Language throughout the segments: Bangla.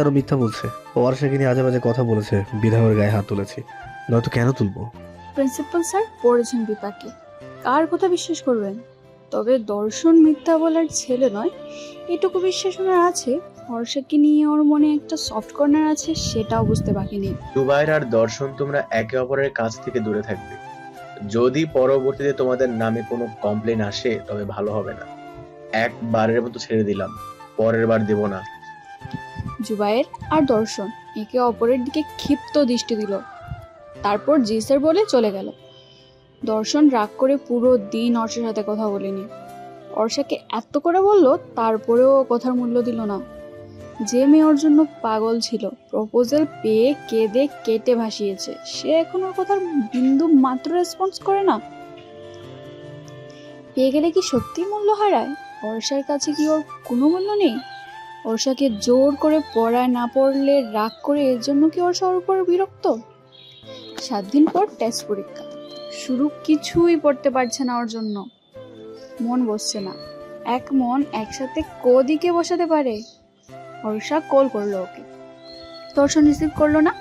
স্যার ও মিথ্যা বলছে। ও অর্ষাকে নিয়ে আজে বাজে কথা বলেছে বিধায়ের গায়ে হাত তুলেছি। নয়তো কেন তুলবো? প্রিন্সিপাল স্যার পড়েছেন বিপাকে। কার কথা বিশ্বাস করবেন? তবে দর্শন মিথ্যা বলার ছেলে নয় এটুকু বিশ্বাস ওনার আছে। হর্ষাকে নিয়ে ওর মনে একটা সফট কর্নার আছে সেটাও বুঝতে বাকি নেই। দুবাইয়ের আর দর্শন তোমরা একে অপরের কাছ থেকে দূরে থাকবে। যদি পরবর্তীতে তোমাদের নামে কোনো কমপ্লেন আসে তবে ভালো হবে না। একবারের মতো ছেড়ে দিলাম পরের বার দেব না। জুবাইর আর দর্শন। একে অপরের দিকে ক্ষিপ্ত দৃষ্টি দিল। তারপর জি স্যার বলে চলে গেল। দর্শন রাগ করে পুরো দিন অর্ষার সাথে কথা বলেনি। অর্ষাকে এত করে বলল, তারপরেও কথার মূল্য দিল না। যে মেয়ে ওর জন্য পাগল ছিল, প্রপোজাল পেয়ে কেঁদে কেটে ভাসিয়েছে। সে এখন ওর কথার বিন্দু মাত্র রেসপন্স করে না। পেয়ে গেলে কি সত্যি মূল্য হারায়? অর্ষার কাছে কি ওর কোনো মূল্য নেই? অর্ষাকে জোর করে পড়ায় না পড়লে রাগ করে এর জন্য কি অর্ষা ওর উপর বিরক্ত? সাত দিন পর টেস্ট পরীক্ষা। শুরু কিছুই পড়তে পারছে না ওর জন্য। মন বসছে না। এক মন একসাথে কোদিকে বসাতে পারে? অর্ষা কল করল ওকে। দর্শন রিসিভ করল না?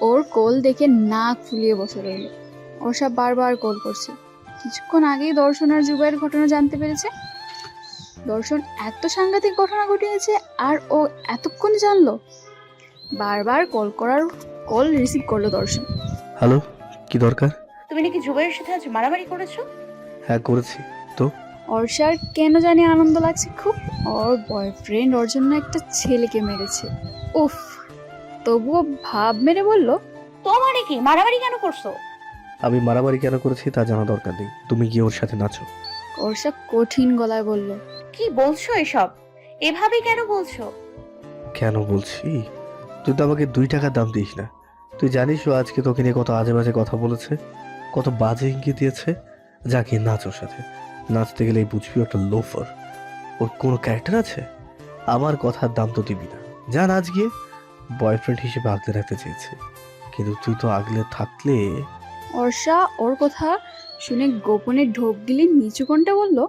ওর কল দেখে নাক ফুলিয়ে বসে রইল। অর্ষা বারবার কল করছে। কিছুক্ষণ আগেই দর্শন আর যুগের ঘটনা জানতে পেরেছে। দর্শন এত সাংঘাতিক ঘটনা ঘটিয়েছে আর ও এতক্ষণ জানলো? বারবার কল করার কল রিসিভ করল দর্শন। হ্যালো কি দরকার? তুমি নাকি জুবাইয়ের সাথে আজ মারামারি করেছ? হ্যাঁ করেছি। তো? অর্ষার কেন জানি আনন্দ লাগছে খুব। ওর বয়ফ্রেন্ড ওর জন্য একটা ছেলেকে মেরেছে। উফ তবুও ভাব মেরে বলল? তোমারে কি? মারামারি কেন করছ? আমি মারামারি কেন করেছি তা জানা দরকার নেই। তুমি গিয়ে ওর সাথে নাচো। অর্ষা কঠিন গলায় বলল। কি বলছো এসব? এভাবে কেন বলছো? কেন বলছি? তুই তো আমাকে দুই টাকা দাম দিস না। তুই জানিস ও আজকে তোকে নিয়ে কত আজে বাজে কথা বলেছে কত বাজে ইঙ্গিত দিয়েছে? যা গিয়ে নাচ ওর সাথে। নাচতে গেলে বুঝবি একটা লোফার ওর কোনো ক্যারেক্টার আছে? আমার কথার দাম তো দিবি না। যা নাচ গিয়ে বয়ফ্রেন্ড হিসেবে আগলে রাখতে চেয়েছে। কিন্তু তুই তো আগলে থাকলে অর্ষা ওর কথা শুনে গোপনে ঢোক গিলে নিচু কণ্ঠে বলল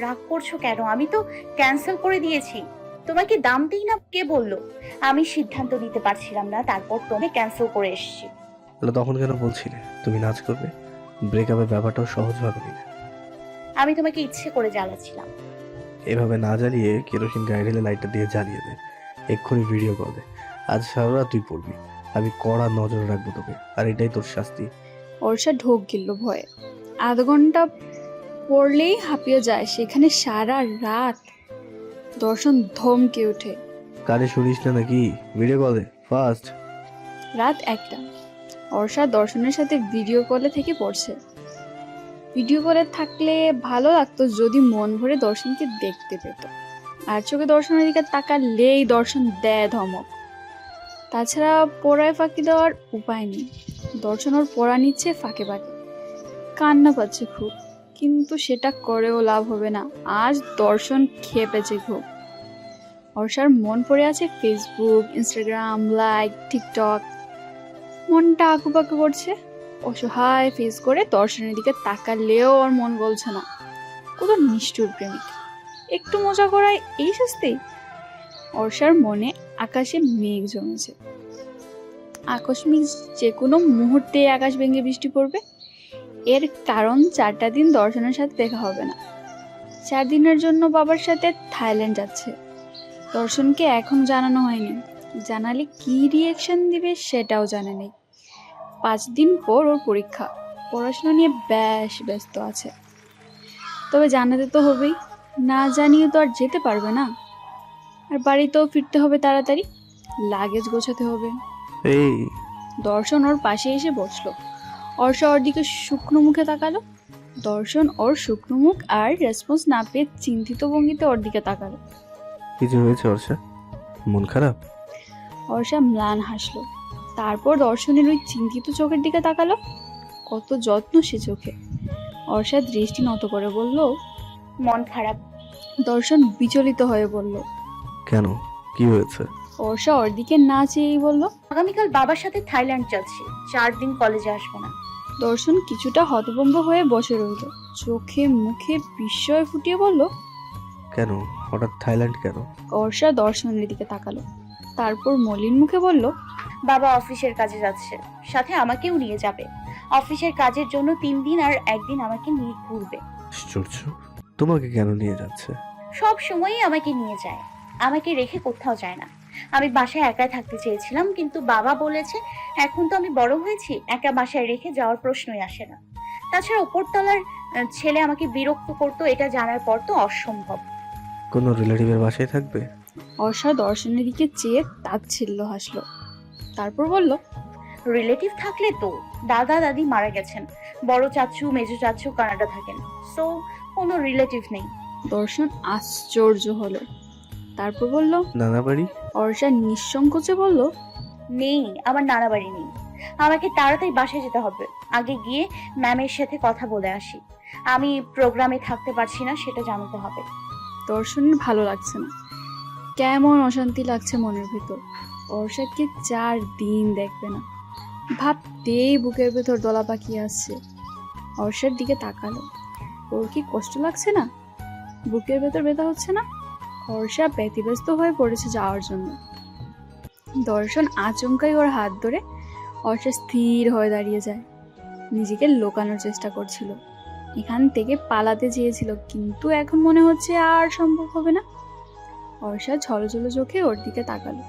রাগ করছ কেন? আমি তো ক্যান্সেল করে দিয়েছি। তোমাকে দাম দিই না কে বলল? আমি সিদ্ধান্ত নিতে পারছিলাম না তারপর তুমি ক্যান্সেল করে এসেছি। তাহলে তখন কেন বলছিলে? তুমি নাচ করবে? ব্রেকআপের ব্যাপারটাও সহজভাবে নিলে আমি তোমাকে ইচ্ছে করে জ্বালাচ্ছিলাম। এভাবে না জ্বালিয়ে কেরোসিন গায়ে ঢেলে লাইটটা দিয়ে জ্বালিয়ে দে। এক্ষুনি ভিডিও কল দে। আজ সারা তুই পড়বি। আমি কড়া নজর রাখব তোকে। আর এটাই তোর শাস্তি। অর্ষা ঢোক গিলল ভয়ে। আধ ঘণ্টা পড়লেই হাঁপিয়ে যায় সেখানে সারা রাত দর্শন ধমকে ওঠে। কানে শুনিস না নাকি? ভিডিও কলে ফার্স্ট রাত একটা। অর্ষা দর্শনের সাথে ভিডিও কলে থেকে পড়ছে। ভিডিও কলে থাকলে ভালো লাগতো যদি মন ভরে দর্শনকে দেখতে পেত। আর চোখে দর্শনের দিকে তাকালেই দর্শন দেয় ধমক। তাছাড়া পড়ায় ফাঁকি দেওয়ার উপায় নেই। দর্শন ওর পড়া নিচ্ছে ফাঁকে ফাঁকে। কান্না পাচ্ছে খুব। কিন্তু সেটা করেও লাভ হবে না। আজ দর্শন খেপেছে খুব। অর্ষার মন পড়ে আছে ফেসবুক ইনস্টাগ্রাম লাইক টিকটক মনটা আঁকুপাকু করছে। অসহায় ফেস করে দর্শনের দিকে তাকালেও ওর মন বলছে না। কত নিষ্ঠুর প্রেমিক। একটু মজা করায় এই শাস্তি? অর্ষার মনে আকাশে মেঘ জমেছে। আকস্মিক যে কোনো মুহূর্তে আকাশ ভেঙে বৃষ্টি পড়বে। এর কারণ চারটা দিন দর্শনের সাথে দেখা হবে না। চার দিনের জন্য বাবার সাথে থাইল্যান্ড যাচ্ছে। দর্শনকে এখন জানানো হয়নি। জানালে কি রিয়েকশন দিবে সেটাও জানে নেই। পাঁচ দিন পর ওর পরীক্ষা। পড়াশোনা নিয়ে বেশ ব্যস্ত আছে। তবে জানাতে তো হবেই। না জানিয়ে তো আর যেতে পারবে না। আর বাড়িতেও ফিরতে হবে তাড়াতাড়ি। লাগেজ গোছাতে হবে। এই। দর্শন ওর পাশে এসে বসল। অর্ষা ওর দিকে শুকনো মুখে তাকালো। দর্শন ওর শুকনো মুখ আর রেসপন্স না পেয়ে চিন্তিত ভঙ্গিতে ওর দিকে তাকালো। কিছু হয়েছে অর্ষা? মন খারাপ? অর্ষা ম্লান হাসলো। তারপর দর্শনের ওই চিন্তিত চোখের দিকে তাকালো। কত যত্ন সে চোখে। অর্ষা দৃষ্টি নত করে বলল মন খারাপ। দর্শন বিচলিত হয়ে বলল কেন? কি হয়েছে? অর্ষা ওর দিকে না চেয়েই বলল আগামীকাল বাবার সাথে থাইল্যান্ড যাচ্ছি চার দিন কলেজে আসব না। দর্শন কিছুটা হতভম্ব হয়ে বসে রইল। চোখে মুখে বিস্ময় ফুটিয়ে বলল কেন? হঠাৎ থাইল্যান্ড কেন? অর্ষা দর্শনের দিকে তাকালো। তারপর মলিন মুখে বলল বাবা অফিসের কাজে যাচ্ছে সাথে আমাকেও নিয়ে যাবে। অফিসের কাজের জন্য তিন দিন আর একদিন আমাকে নিয়ে ঘুরবে। আশ্চর্য তোমাকে কেন নিয়ে যাচ্ছে? সব সময়ই আমাকে নিয়ে যায় আমাকে রেখে কোথাও যায় না। আমি বাসায় একাই থাকতে চেয়েছিলাম কিন্তু বাবা বলেছে এখন তো আমি বড় হয়েছি একা বাসায় রেখে যাওয়ার প্রশ্নই আসে না। তাছাড়া উপরতলার ছেলে আমাকে বিরক্ত করতো এটা জানার পর তো অসম্ভব। কোনো রিলেটিভের বাসায় থাকবে? অর্ষা দর্শনের দিকে চেয়ে তাচ্ছিল্য হাসলো। তারপর বলল রিলেটিভ থাকলে তো দাদা দাদি মারা গেছেন। বড় চাচু মেজো চাচু কানাডা থাকেন। সো কোনো রিলেটিভ নেই। দর্শন আশ্চর্য হলো। তারপর বলল নানা বাড়ি? অর্ষা নিঃসংকোচে বলল নেই আমার নানা বাড়ি নেই। আমাকে তাড়াতাড়ি বাসায় যেতে হবে। আগে গিয়ে ম্যামের সাথে কথা বলে আসি। আমি প্রোগ্রামে থাকতে পারছি না সেটা জানাতে হবে। দর্শনের ভালো লাগছে না। কেমন অশান্তি লাগছে মনের ভিতর। অর্ষাকে চার দিন দেখবে না। ভাবতেই বুকের ভেতর দলা পাকিয়ে আসছে। অর্ষার দিকে তাকালো। ওর কি কষ্ট লাগছে না? বুকের ভেতর ব্যথা হচ্ছে না? অর্ষা ব্যতিব্যস্ত হয়ে পড়েছে যাওয়ার জন্য। দর্শন আচমকাই ওর হাত ধরে অর্ষা স্থির হয়ে দাঁড়িয়ে যায়। নিজেকে লোকানোর চেষ্টা করছিল। এখান থেকে পালাতে চেয়েছিল, কিন্তু এখন মনে হচ্ছে আর সম্ভব হবে না। অর্ষা ঝলঝলো চোখে ওর দিকে তাকালো।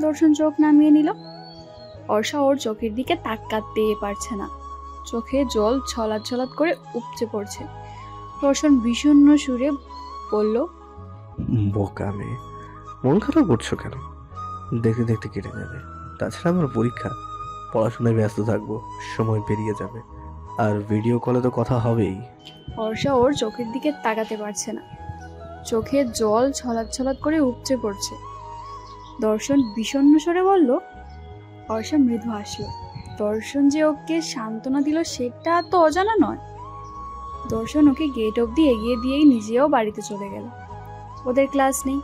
দর্শন চোখ নামিয়ে নিল। অর্ষা ওর চোখের দিকে তাকাতে পারছে না। চোখে জল ছলাৎ ছলাৎ করে উপচে পড়ছে। দর্শন বিষণ্ণ সুরে বলল বোকা মেয়ে। মন খারাপ করছ কেন? দেখতে দেখতে কেটে যাবে। তাছাড়া আমার পরীক্ষা। পড়াশোনায় ব্যস্ত থাকব, সময় পেরিয়ে যাবে। আর ভিডিও কলে তো কথা হবেই। অর্ষা ওর চোখের দিকে তাকাতে পারছে না। চোখে জল ছলাৎ ছলাৎ করে উপচে পড়ছে। দর্শন বিষণ্ণ স্বরে বলল, অর্ষা মৃদু হাসলো। দর্শন যে ওকে সান্ত্বনা দিল সেটা তো অজানা নয়। দর্শন ওকে গেট অবধি এগিয়ে দিয়েই নিজেও বাড়িতে চলে গেল। ওদের ক্লাস নেই।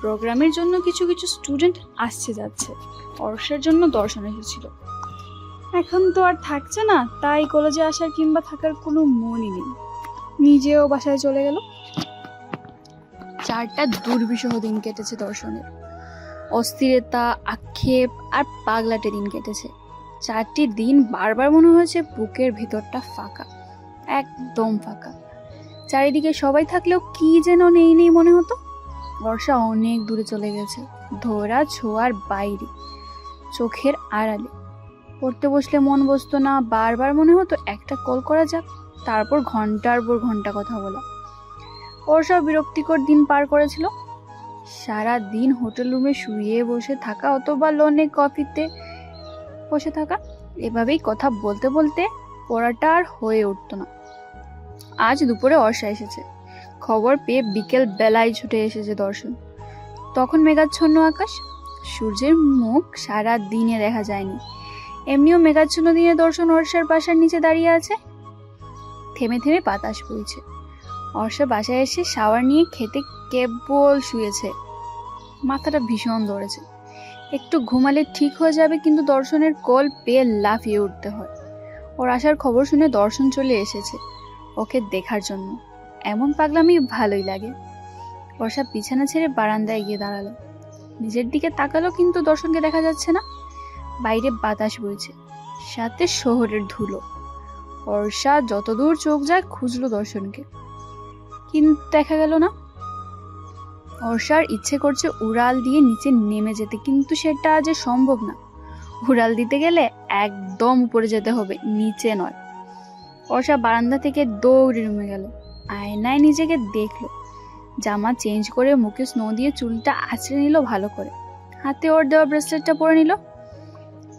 প্রোগ্রামের জন্য কিছু কিছু স্টুডেন্ট আসছে যাচ্ছে। অর্ষার জন্য দর্শন এসেছিল। এখন তো আর থাকছে না, তাই কলেজে আসার কিংবা থাকার কোনো মনই নেই। নিজেও বাসায় চলে গেল। চারটা দুর্বিষহ দিন কেটেছে দর্শনের। অস্থিরতা, আক্ষেপ আর পাগলাটে দিন কেটেছে। চারটি দিন বারবার মনে হয়েছে বুকের ভেতরটা ফাঁকা, একদম ফাঁকা। চারিদিকে সবাই থাকলেও কি যেন নেই নেই মনে হতো। বর্ষা অনেক দূরে চলে গেছে, ধরা, ছোঁয়ার বাইরে, চোখের আড়ালে। পড়তে বসলে মন বসতো না, বারবার মনে হতো একটা কল করা যাক, তারপর ঘণ্টার পর ঘণ্টা কথা বলা। বর্ষা বিরক্তিকর দিন পার করেছিল। সারা দিন হোটেল রুমে শুয়ে বসে থাকা অথবা লোনে কফিতে বসে থাকা, এভাবেই কথা বলতে বলতে পড়াটা আর হয়ে উঠতো না। আজ দুপুরে অর্ষা এসেছে। খবর পেয়ে বিকেল বেলায় ছুটে এসেছে দর্শন। তখন মেঘাচ্ছন্ন আকাশ, সূর্যের মুখ সারা দিনে দেখা যায়নি। এমনিও মেঘাচ্ছন্ন দিনে দর্শন অর্ষার বাসার নিচে দাঁড়িয়ে আছে। থেমে থেমে বাতাস বইছে। অর্ষা বাসায় এসে শাওয়ার নিয়ে খেতে কেবল শুয়েছে। মাথাটা ভীষণ ধরেছে। একটু ঘুমালে ঠিক হয়ে যাবে, কিন্তু দর্শনের কল পেয়ে লাফিয়ে উঠতে হয়। ওর আসার খবর শুনে দর্শন চলে এসেছে। ওকে দেখার জন্য। এমন পাগলামি ভালোই লাগে। বর্ষা বিছানা ছেড়ে বারান্দায় গিয়ে দাঁড়াল। নিজের দিকে তাকালো কিন্তু দর্শনকে দেখা যাচ্ছে না। বাইরে বাতাস বইছে। সাথে শহরের ধুলো। বর্ষা যতদূর চোখ যায় খুঁজলো দর্শনকে। কিন্তু দেখা গেল না। অর্ষার ইচ্ছে করছে উড়াল দিয়ে নিচে নেমে যেতে, কিন্তু সেটা যে সম্ভব না। উড়াল দিতে গেলে একদম উপরে যেতে হবে, নিচে নয়। অর্ষা বারান্দা থেকে দৌড়ে নেমে গেল। আয়নায় নিজেকে দেখল। জামা চেঞ্জ করে মুখে স্নো দিয়ে চুলটা আঁচড়ে নিল ভালো করে। হাতে ওর দেওয়া ব্রেসলেটটা পরে নিল।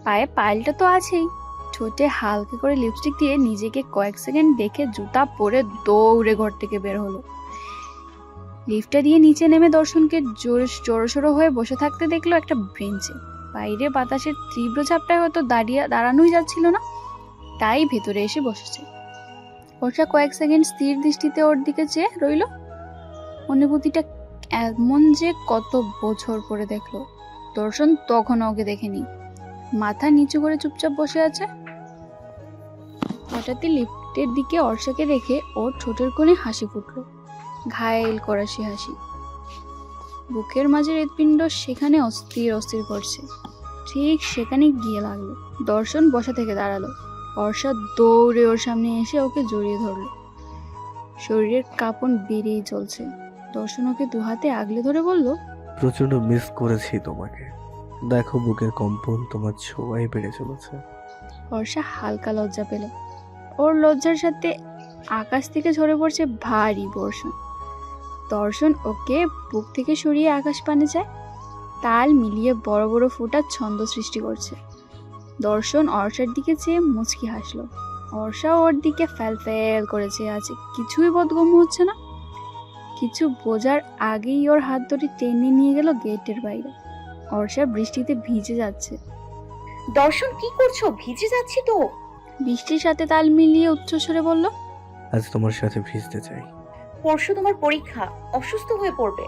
পায়ে পায়েলটা তো আছেই। ঠোঁটে হালকা করে লিপস্টিক দিয়ে নিজেকে কয়েক সেকেন্ড দেখে জুতা পরে দৌড়ে ঘর থেকে বের হলো। লিফটটা দিয়ে নিচে নেমে দর্শনকে জোর, জোরসোরো হয়ে বসে থাকতে দেখল একটা বেঞ্চে। বাইরে বাতাসের তীব্র চাপটায় হয়তো দাঁড়িয়ে, দাঁড়ানোই যাচ্ছিল না। তাই ভেতরে এসে বসেছে। বর্ষা কয়েক সেকেন্ড স্থির দৃষ্টিতে ওর দিকে চেয়ে রইল। অনুভূতিটা এমন যে কত বছর পরে দেখল। দর্শন তখন ওকে দেখেনি। মাথা নিচু করে চুপচাপ বসে আছে। হঠাৎই লিফটের দিকে অর্ষাকে দেখে ওর ঠোঁটের কোণে হাসি ফুটলো। ঘায়েল করা সে হাসি। বুকের মাঝে হৃৎপিণ্ড সেখানে অস্থির অস্থির করছে। ঠিক সেখানে গিয়ে লাগল। দর্শন বসা থেকে দাঁড়াল। অর্ষা দৌড়ে ওর সামনে এসে ওকে জড়িয়ে ধরলো। শরীরের কাঁপন বেড়েই চলছে। দর্শন ওকে দু হাতে আগলে ধরে বলল প্রচণ্ড মিস করেছি তোমাকে। দেখো বুকের কম্পন তোমার ছোঁয়াই বেড়ে চলেছে। বর্ষা হালকা লজ্জা পেল। ওর লজ্জার সাথে আকাশ থেকে ঝরে পড়ছে ভারী বর্ষণ। দর্শন ওকে বুক থেকে সরিয়ে আকাশ পানে যায়। তাল মিলিয়ে বড় বড় ফোঁটা ছন্দ সৃষ্টি করছে। দর্শন অর্ষার দিকে চেয়ে মুচকি হাসলো। অর্ষা ওর দিকে ফ্যাল ফ্যাল করে চেয়ে আছে কিছুই বোধগম্য হচ্ছে না। কিছু বোঝার আগেই ওর হাত ধরে টেনে নিয়ে গেল গেটের বাইরে। অর্ষা বৃষ্টিতে ভিজে যাচ্ছে। দর্শন কি করছ? ভিজে যাচ্ছি তো। বৃষ্টির সাথে তাল মিলিয়ে উচ্চস্বরে বলল আজ তোমার সাথে ভিজতে চাই। পরশু তোমার পরীক্ষা অসুস্থ হয়ে পড়বে।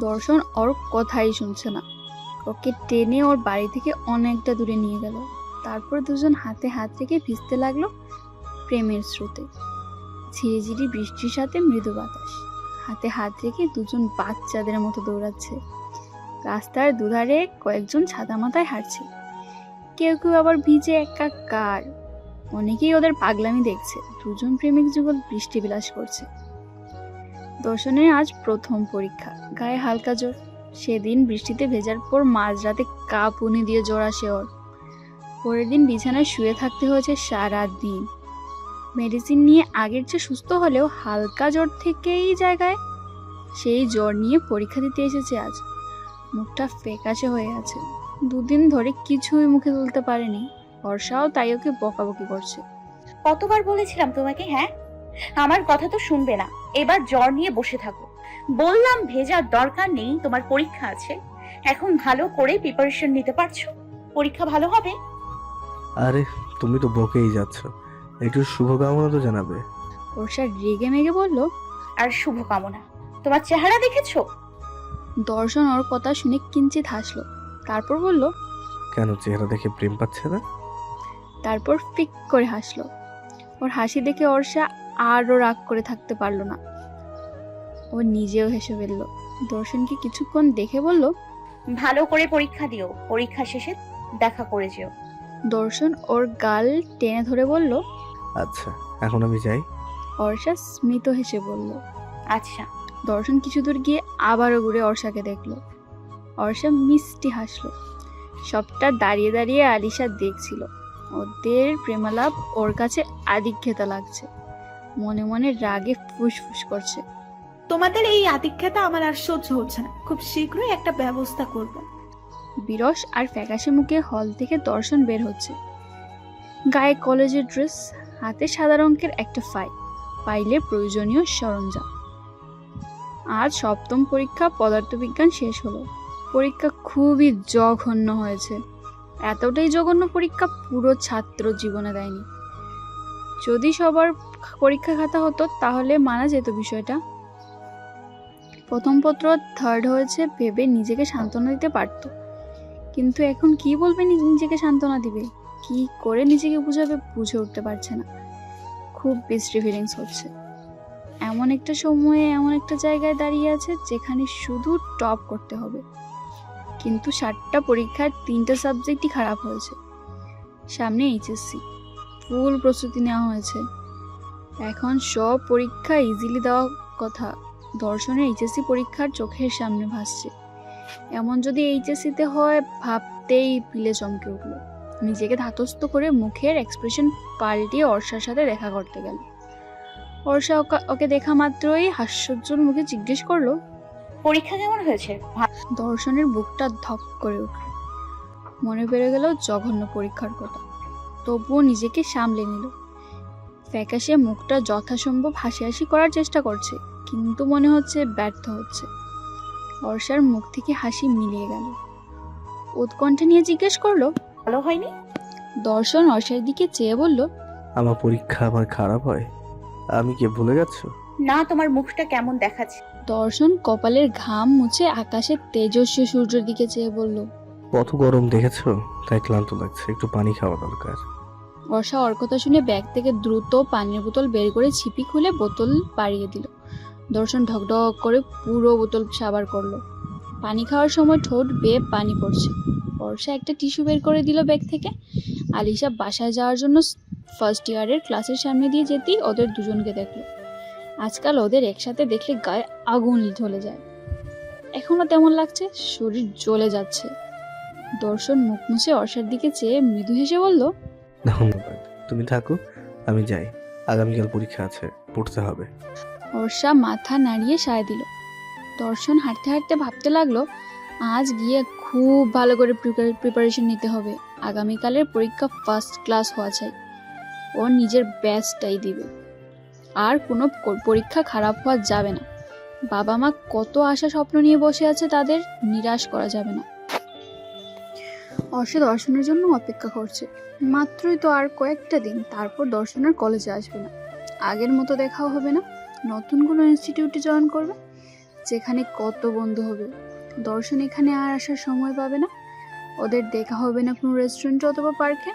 দর্শন ওর কথাই শুনছে না। ওকে টেনে ওর বাড়ি থেকে অনেকটা দূরে নিয়ে গেল। তারপর দুজন হাতে হাত রেখে ভিজতে লাগল প্রেমের স্রোতে। ঝিরিঝিরি বৃষ্টির সাথে মৃদু বাতাস। হাতে হাত রেখে দুজন বাচ্চাদের মতো দৌড়াচ্ছে। রাস্তার দুধারে কয়েকজন ছাতা মাথায় হাঁটছে। কেউ কেউ আবার ভিজে একাকার। অনেকেই ওদের পাগলামি দেখছে। দুজন প্রেমিক যুগল বৃষ্টি বিলাস করছে। দর্শনের আজ প্রথম পরীক্ষা। গায়ে হালকা জ্বর। সেদিন বৃষ্টিতে ভেজার পর মাঝরাতে কাপ কাঁপুনি দিয়ে জ্বর আসে ওর। পরের দিন বিছানায় শুয়ে থাকতে হয়েছে সারা দিন মেডিসিন নিয়ে আগের চেয়ে সুস্থ হলেও হালকা জ্বর থেকেই জায়গায় সেই জ্বর নিয়ে পরীক্ষা দিতে এসেছে আজ। মুখটা ফ্যাকাশে হয়ে আছে। দুদিন ধরে কিছুই মুখে তুলতে পারেনি। বর্ষাও তাই ওকে বকাবকি করছে। কতবার বলেছিলাম তোমাকে হ্যাঁ? আমার কথা তো শুনবে না। এবার জ্বর নিয়ে বসে থাকো। বললাম ভেজার দরকার নেই, তোমার পরীক্ষা আছে। এখন ভালো করে প্রিপারেশন নিতে পারছ। পরীক্ষা ভালো হবে? আরে তুমি তো বকেই যাচ্ছ। একটু শুভকামনা তো জানাবে। বর্ষা রেগে মেগে বলল আর শুভকামনা। তোমার চেহারা দেখেছ? দর্শন ওর কথা শুনে কিঞ্চিত হাসলো। তারপর বলল কেন চেহারা দেখে প্রেম পাচ্ছে না? তারপর ফিক করে হাসলো। ওর হাসি দেখে অর্ষা আরও রাগ করে থাকতে পারল না। ও নিজেও হেসে ফেলল। দর্শনকে কিছুক্ষণ দেখে বলল ভালো করে পরীক্ষা দিও। পরীক্ষা শেষে দেখা করে যেও। দর্শন ওর গাল টেনে ধরে বলল আচ্ছা এখন আমি যাই। অর্ষা স্মিত হেসে বলল আচ্ছা। দর্শন কিছু দূর গিয়ে আবারও ঘুরে অর্ষাকে দেখল। অর্ষা মিষ্টি হাসলো। সবটা দাঁড়িয়ে দাঁড়িয়ে আলিশা দেখছিল। ওদের প্রেমালাপ ওর কাছে আদিক্ষেতা লাগছে। মনে মনে রাগে ফুসফুস করছে। তোমাদের এই আতিক্ষেতা আমার আর সহ্য হচ্ছে না। খুব শীঘ্রই একটা ব্যবস্থা করব। বিরস আর ফ্যাকাশে মুখে হল থেকে দর্শন বের হচ্ছে। গায়ে কলেজের ড্রেস, হাতে সাদা রঙের একটা ফাইল পাইলে প্রয়োজনীয় সরঞ্জাম। আজ সপ্তম পরীক্ষা পদার্থবিজ্ঞান শেষ হলো। পরীক্ষা খুবই জঘন্য হয়েছে। এতটাই জঘন্য পরীক্ষা পুরো ছাত্র জীবনে দেয়নি। যদি সবার পরীক্ষা খাতা হতো, তাহলে মানা যেত বিষয়টা। প্রথম পত্র থার্ড হয়েছে, ভেবে নিজেকে সান্ত্বনা দিতে পারতো। কিন্তু এখন কি বলবে নিজেকে সান্ত্বনা দিবে? কি করে নিজেকে বুঝাবে বুঝে উঠতে পারছে না। খুব বিশ্রী ফিলিংস হচ্ছে। এমন একটা সময়ে, এমন একটা জায়গায় দাঁড়িয়ে আছে যেখানে শুধু টপ করতে হবে। কিন্তু ষাটটা পরীক্ষার তিনটা সাবজেক্টই খারাপ হয়েছে। সামনে এইচএসসি। ফুল প্রস্তুতি নেওয়া হয়েছে। এখন সব পরীক্ষা ইজিলি দেওয়া কথা। দর্শনের এইচএসসি পরীক্ষার চোখের সামনে ভাসছে। এমন যদি এইচএসসিতে হয় ভাবতেই পিলে চমকে উঠল। নিজেকে ধাতস্থ করে মুখের এক্সপ্রেশন পাল্টিয়ে অর্ষার সাথে দেখা করতে গেল। অর্ষা ওকা- দেখা মাত্রই হাস্যোজ্জ্বল মুখে জিজ্ঞেস করল পরীক্ষা কেমন হয়েছে? দর্শনের বুকটা ধক করে উঠল। মনে পেরে গেল জঘন্য পরীক্ষার কথা। তবুও নিজেকে সামলে নিল। ফ্যাকাশে মুখটা যথাসম্ভব হাসি হাসি করার চেষ্টা করছে কিন্তু মনে হচ্ছে ব্যর্থ হচ্ছে। অর্ষার মুখ থেকে হাসি মিলিয়ে গেল। উৎকণ্ঠা নিয়ে জিজ্ঞেস করল ভালো হয়নি? দর্শন অর্ষার দিকে চেয়ে বলল আমার পরীক্ষা আমার খারাপ হয় আমি কি ভুলে গেছো না তোমার মুখটা কেমন দেখাচ্ছে? দর্শন কপালের ঘাম মুছে আকাশের তেজস্বী সূর্যের দিকে চেয়ে বলল কত গরম দেখেছ? তাই ক্লান্ত লাগছে একটু পানি খাওয়া দরকার। বর্ষা ওর কথা শুনে ব্যাগ থেকে দ্রুত পানির বোতল বের করে ছিপি খুলে বোতল বাড়িয়ে দিল। দর্শন ঢকঢক করে পুরো বোতল সাবার করল। পানি খাওয়ার সময় ঠোঁট বেয়ে পানি পড়ছে। বর্ষা একটা টিস্যু বের করে দিল ব্যাগ থেকে। আলিশা বাসায় যাওয়ার জন্য ফার্স্ট ইয়ারের ক্লাসের সামনে দিয়ে যেতেই ওদের দুজনকে দেখল। আজকাল ওদের একসাথে দেখলে গায়ে আগুন ঢলে যায়। এখনও তেমন লাগছে, শরীর জ্বলে যাচ্ছে। দর্শন মুখ মুছে অর্ষার দিকে চেয়ে মৃদু হেসে বলল, ধন্যবাদ। তুমি থাকো, আমি যাই। আগামীকাল পরীক্ষা আছে, পড়তে হবে। অর্ষা মাথা নাড়িয়ে সায় দিল। দর্শন হাঁটতে হাঁটতে ভাবতে লাগল, আজ গিয়ে খুব ভালো করে প্রিপারেশন নিতে হবে। আগামীকালের পরীক্ষা ফার্স্ট ক্লাস হওয়া চাই। ও নিজের ব্যাচটাই দিবে। আর কোনো পরীক্ষা খারাপ হওয়া যাবে না। বাবা মা কত আশা স্বপ্ন নিয়ে বসে আছে তাদের, নিরাশ করা যাবে না। অর্ষা দর্শনের জন্য অপেক্ষা করছে। মাত্রই তো আর কয়েকটা দিন, তারপর দর্শনের কলেজে আসবে না। আগের মতো দেখাও হবে না। নতুন কোনো ইনস্টিটিউটে জয়েন করবে? যেখানে কত বন্ধু হবে? দর্শন এখানে আর আসার সময় পাবে না। ওদের দেখা হবে না কোনো রেস্টুরেন্টে অথবা পার্কে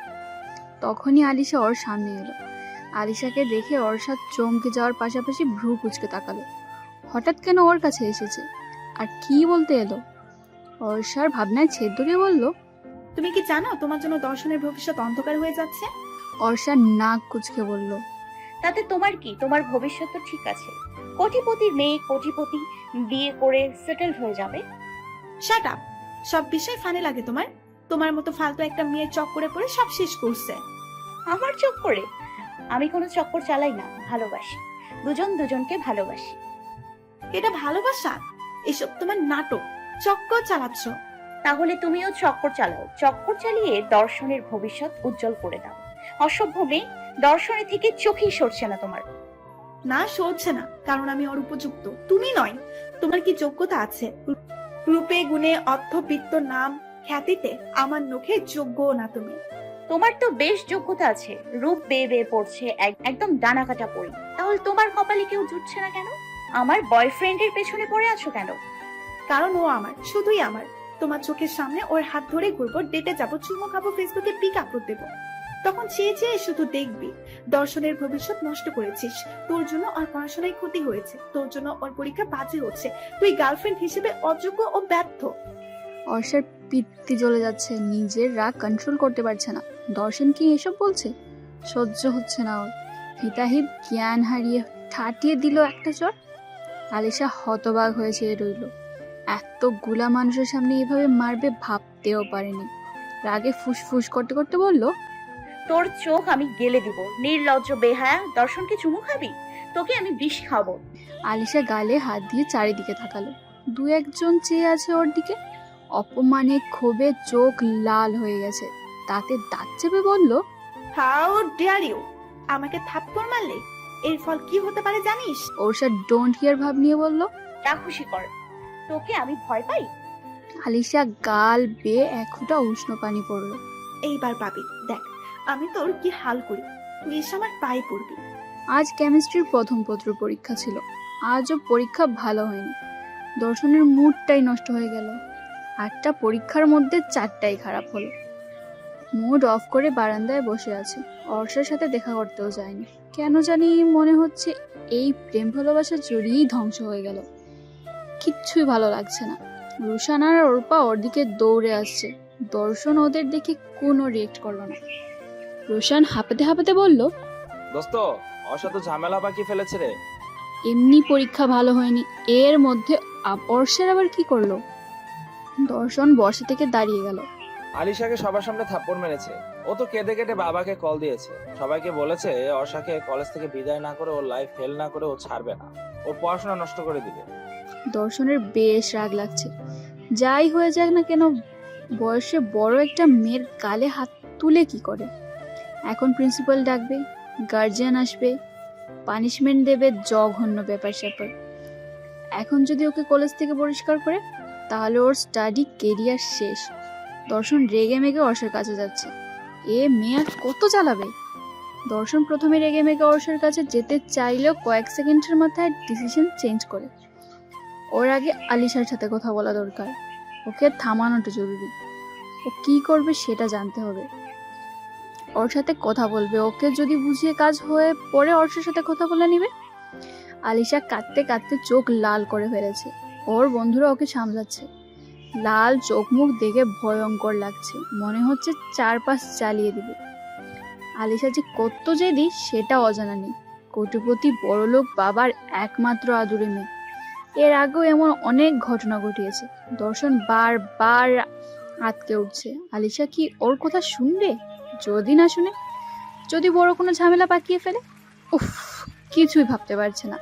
তখনই আলিশা ওর সামনে এলো। আলিশাকে দেখে অর্ষা চমকে যাওয়ার পাশাপাশি ভ্রু কুচকে তাকালো। হঠাৎ কেন ওর কাছে এসেছে? আর কি বলতে এলো? অর্ষার ভাবনায় ছেদ ধরে বলল তুমি কি জানো তোমার জন্য দর্শনের ভবিষ্যৎ অন্ধকার হয়ে যাচ্ছে? অর্ষা নাক কুচকে বলল তাতে তোমার কি? তোমার ভবিষ্যৎ তো ঠিক আছে। কোটিপতির মেয়ে কোটিপতি বিয়ে করে সেটেল হয়ে যাবে। শাট আপ সব বিষয় ফানে লাগে তোমার। তোমার মতো ফালতু একটা মেয়ের চক্করে পড়ে সব শেষ করছে। আমার চক্করে? আমি কোনো চক্কর চালাই না ভালোবাসি। দুজন দুজনকে ভালোবাসি। এটা ভালোবাসা? এসব তোমার নাটক। চক্কর চালাচ্ছ। তাহলে তুমিও চক্কর চালাও। চক্কর চালিয়ে দর্শনের ভবিষ্যৎ উজ্জ্বল করে দাও। অসভ্য মেয়ে দর্শনের থেকে চোখেই সরছে না তোমার। না সরছে না কারণ আমি ওর উপযুক্ত। তুমি নয় তোমার কি যোগ্যতা আছে? রূপে গুণে অর্থ বৃত্ত নাম খ্যাতিতে আমার নখে যোগ্য না তুমি। তোমার তো বেশ যোগ্যতা আছে। রূপ বেয়ে বেয়ে পড়ছে এক- একদম ডানা কাটা পড়ি তাহলে তোমার কপালে কেউ জুটছে না কেন? আমার বয়ফ্রেন্ডের পেছনে পড়ে আছো কেন? কারণ ও আমার শুধুই আমার। তোমার চোখের সামনে ওর হাত ধরে ঘুরবো ডেটে যাব চুমো খাব ফেসবুকে পিক আপলোড দেবো। তখন চেয়ে চেয়ে শুধু দেখবি। দর্শনের ভবিষ্যৎ নষ্ট করেছিস। তোর জন্য ওর পড়াশোনায় ক্ষতি হয়েছে। তোর জন্য ওর পরীক্ষা বাজে হচ্ছে। তুই গার্লফ্রেন্ড হিসেবে অযোগ্য ও ব্যর্থ। অর্ষার পিত্তি জ্বলে যাচ্ছে। নিজের রাগ কন্ট্রোল করতে পারছে না। দর্শন কি এসব বলছে? সহ্য হচ্ছে না ওর। হিতাহিত জ্ঞান হারিয়ে ঠাটিয়ে দিল একটা চর আলিশা হতবাক হয়ে চেয়ে রইল। এতগুলা মানুষের সামনে এভাবে মারবে ভাবতেও পারেনি। রাগে ফুসফুস করতে করতে বলল তোর চোখ আমি গেলে দিব। নির্লজ্জ বেহায়া দর্শনকে চুমু খাবি? তোকে আমি বিষ খাব আলিশা গালে হাত দিয়ে চারিদিকে তাকালো। দু একজন চেয়ে আছে ওর দিকে। অপমানে ক্ষোভে চোখ লাল হয়ে গেছে। তাতে দাঁত চেপে বলল হাউ ডেয়ার ইউ আমাকে থাপ্পড় মারলে? এর ফল কি হতে পারে জানিস? ওরসা ডোন্ট কেয়ার ভাব নিয়ে বলল যা খুশি কর। তোকে আমি ভয় পাই? আলিশা গাল বেয়ে এক ফুটা উষ্ণ পানি পড়ল। এইবার পাবি। দেখ আমি তোর কি হাল করি? তুই এসে আমার পায়ে পড়বি। আজ কেমিস্ট্রির প্রথম পত্র পরীক্ষা ছিল। আজও পরীক্ষা ভালো হয়নি। দর্শনের মুডটাই নষ্ট হয়ে গেল। আটটা পরীক্ষার মধ্যে চারটাই খারাপ হলো। মুড অফ করে বারান্দায় বসে আছে। অর্ষার সাথে দেখা করতেও যায়নি। কেন জানি মনে হচ্ছে এই প্রেম ভালোবাসা জড়িয়েই ধ্বংস হয়ে গেল। কিচ্ছুই ভালো লাগছে না। রুশান আর অর্পা ওর দিকে দৌড়ে আসছে। দর্শন ওদের দেখে কোনো রিয়েক্ট করল না। রোশান হাঁপাতে হাঁপাতে বলল দোস্ত ওর সাথে ঝামেলা বাকি ফেলেছে রে। এমনি পরীক্ষা ভালো হয়নি এর মধ্যে অর্ষের আবার কি করল? দর্শন বর্ষা থেকে দাঁড়িয়ে গেল। আলিশাকে সবার সামনে থাপ্পড় মেরেছে। ও তো কেঁদে কেটে বাবাকে কল দিয়েছে। সবাইকে বলেছে অর্ষাকে কলেজ থেকে বিদায় না করে ওর লাইফ ফেল না করে ও ছাড়বে না। ওর পড়াশোনা নষ্ট করে দিবে। দর্শনের বেশ রাগ লাগছে। যাই হয়ে যাক না কেন বয়সে বড় একটা মেয়ের গালে হাত তুলে কি করে? এখন প্রিন্সিপাল ডাকবে গার্জিয়ান আসবে পানিশমেন্ট দেবে জঘন্য ব্যাপার স্যাপার। এখন যদি ওকে কলেজ থেকে পরিষ্কার করে, তাহলে ওর স্টাডি কেরিয়ার শেষ। দর্শন রেগে মেগে অর্ষের কাছে যাচ্ছে। এ মেয়ে আর কত চালাবে? দর্শন প্রথমে রেগে মেগে অর্ষের কাছে যেতে চাইলেও কয়েক সেকেন্ডের মাথায় ডিসিশন চেঞ্জ করে। ওর আগে আলিশার সাথে কথা বলা দরকার। ওকে থামানোটা জরুরি। ও কি করবে সেটা জানতে হবে। ওর সাথে কথা বলবে। ওকে যদি বুঝিয়ে কাজ হয়ে পরে অর্ষের সাথে কথা বলে নিবে। আলিশা কাঁদতে কাঁদতে চোখ লাল করে ফেলেছে। ওর বন্ধুরা ওকে সামলাচ্ছে। লাল চোখ মুখ দেখে ভয়ঙ্কর লাগছে। মনে হচ্ছে চারপাশ চালিয়ে দেবে। আলিশা যে কত জেদি, সেটা অজানা নেই। কোটিপতি বড়লোক বাবার একমাত্র আদুরে মেয়ে। এর আগেও এমন অনেক ঘটনা ঘটিয়েছে। দর্শন বারবার আটকে উঠছে। আলিশা কি ওর কথা শুনবে? যদি না শুনে যদি বড় কোনো ঝামেলা পাকিয়ে ফেলে উফ কিছুই ভাবতে পারছে না।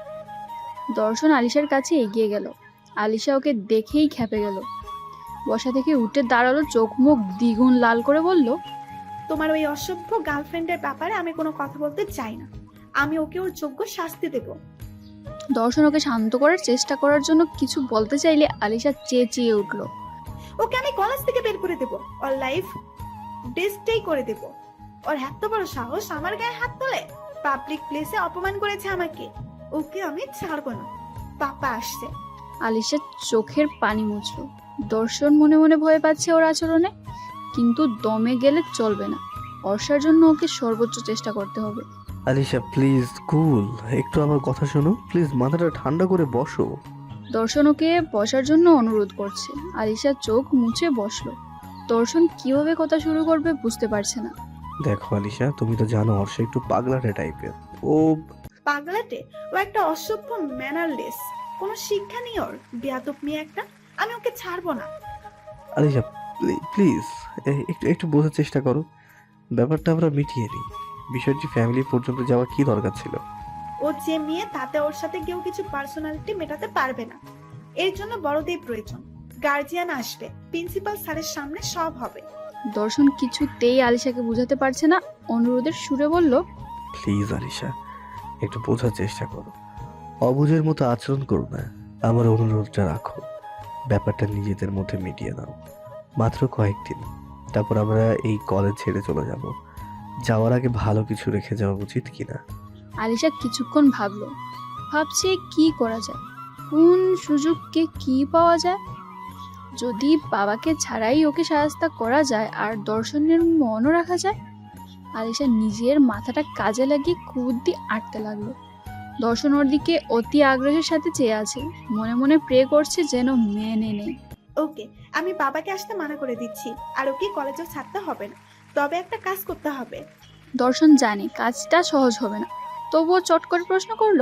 দর্শন আলিশার কাছে এগিয়ে গেল। আলিশা ওকে দেখেই খেপে গেল। বসা থেকে উঠে দাঁড়াল চোখ মুখ দ্বিগুণ লাল করে বলল তোমার ওই অসভ্য গার্লফ্রেন্ডের ব্যাপারে আমি কোনো কথা বলতে চাই না। আমি ওকে ওর যোগ্য শাস্তি দেব। দর্শন ওকে শান্ত করার চেষ্টা করার জন্য কিছু বলতে চাইলে আলিশা চেঁচিয়ে উঠল ওকে আমি কলেজ থেকে বের করে দেব। অল লাইফ ডিস্টেই করে দেব। ওর এত বড় সাহস আমার গায়ে হাত তোলে। পাবলিক প্লেসে অপমান করেছে আমাকে। ওকে আমি ছাড়বো না। পাপা আসছে। আলিশা চোখের পানি মুছল। দর্শন মনে মনে ভয় পাচ্ছে ওর আচরণে। কিন্তু দমে গেলে চলবে না। অর্ষার জন্য ওকে সর্বোচ্চ চেষ্টা করতে হবে। আলিশা প্লিজ কুল একটু আমার কথা শোনো। প্লিজ মাথাটা ঠান্ডা করে বসো। দর্শন ওকে বসার জন্য অনুরোধ করছে। আলিশা চোখ মুছে বসল। দর্শন কীভাবে কথা শুরু করবে বুঝতে পারছে না। দেখো আলিশা তুমি তো জানো অর্ষা একটু পাগলাটে টাইপের। ও পাগলাটে? ও একটা অসভ্য ম্যানারলেস। কোনো শিক্ষা নেই ওর। বেয়াদব মেয়ে একটা। আমি ওকে ছাড়বো না। আলিশা প্লিজ একটু একটু বোঝার চেষ্টা করো। ব্যাপারটা আমরা মিটিয়ে নিই। বিষয়টি ফ্যামিলি পর্যন্ত যাওয়ার কি দরকার ছিল? ও যে মেয়ে তাতে ওর সাথে কেউ কিছু পার্সোনালিটি মেটাতে পারবে না। এর জন্য বড়দের প্রয়োজন। গার্জিয়ান আসবে। প্রিন্সিপাল স্যারের সামনে সব হবে। দর্শন কিছুতেই আলিশাকে বুঝাতে পারছে না। অনুরোধের সুরে বলল প্লিজ আলিশা একটু বোঝার চেষ্টা করো। অবুঝের মতো আচরণ করো না। আমার অনুরোধটা রাখো। ব্যাপারটা নিজেদের মধ্যে মিটিয়ে নাও। মাত্র কয়েকদিন। তারপর আমরা এই কলেজ ছেড়ে চলে যাব। যাওয়ার আগে ভালো কিছু রেখে যাওয়া উচিত কিনা? আলিশা কিছুক্ষণ ভাবলো ভাবছে কি করা যায়? কোন সুযোগকে কি পাওয়া যায়? যদি বাবাকে ছাড়াই ওকে সাহায্য করা যায় আর দর্শনের মনও রাখা যায়? আলিশা নিজের মাথাটা কাজে লাগিয়ে কুবুদ্ধি আটতে লাগল। দর্শন ওর দিকে অতি আগ্রহের সাথে চেয়ে আছে। মনে মনে প্রে করছে যেন মেনে নেই ওকে আমি বাবাকে আসতে মানা করে দিচ্ছি আর ওকে কলেজে ছাড়তে হবে না। তবে একটা কাজ করতে হবে। দর্শন জানে কাজটা সহজ হবে না। তবুও চট করে প্রশ্ন করল